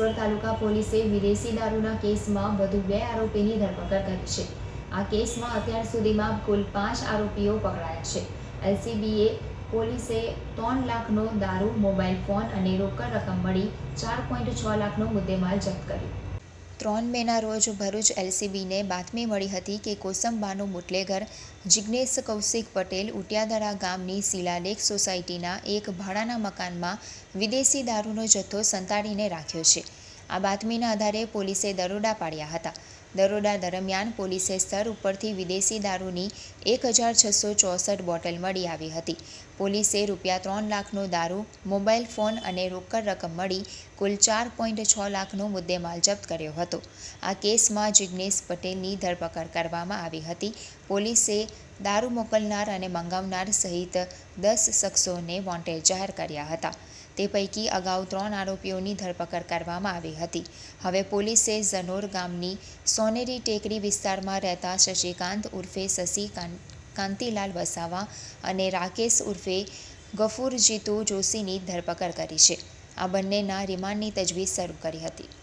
સુરત તાલુકા પોલીસે વિદેશી દારૂના કેસમાં વધુ બે આરોપીની ધરપકડ કરી છે. આ કેસમાં અત્યાર સુધીમાં કુલ પાંચ આરોપીઓ પકડાયા છે. એલસીબીએ પોલીસે ત્રણ લાખનો દારૂ, મોબાઈલ ફોન અને રોકડ રકમ મળી ચાર પોઈન્ટ છ લાખનો મુદ્દેમાલ જપ્ત કર્યો. ત્રણ મેના રોજ ભરૂચ એલસીબીને બાતમી મળી હતી કે કોસંબાનું બુટલેગર જિજ્ઞેશ કૌશિક પટેલ ઉટિયાદરા ગામની શિલાલેખ સોસાયટીના એક ભાડાના મકાનમાં વિદેશી દારૂનો જથ્થો સંતાડીને રાખ્યો છે. આ બાતમીના આધારે પોલીસે દરોડા પાડ્યા હતા. દરોડા દરમિયાન પોલીસે સ્તર ઉપરથી વિદેશી દારૂની એક હજાર છસો ચોસઠ બોટલ મળી આવી હતી. પોલીસે રૂપિયા ત્રણ લાખનો દારૂ, મોબાઈલ ફોન અને રોકડ રકમ મળી કુલ ચાર પોઈન્ટ છ લાખનો મુદ્દેમાલ જપ્ત કર્યો હતો. આ કેસમાં જિજ્ઞેશ પટેલની ધરપકડ કરવામાં આવી હતી. પોલીસે દારૂ મોકલનાર અને મંગાવનાર સહિત દસ શખ્સોને વોન્ટેડ જાહેર કર્યા હતા. તે પૈકી અગાઉ ત્રણ આરોપીઓની ધરપકડ કરવામાં આવી હતી. હવે પોલીસે ઝનોર ગામની સોનેરી ટેકરી વિસ્તારમાં રહેતા શશિકાંત ઉર્ફે શશી કાંતિલાલ વસાવા અને રાકેશ ઉર્ફે ગફુર જીતુ જોશીની ધરપકડ કરી છે. આ બંનેના રિમાન્ડની તજવીજ શરૂ કરી હતી.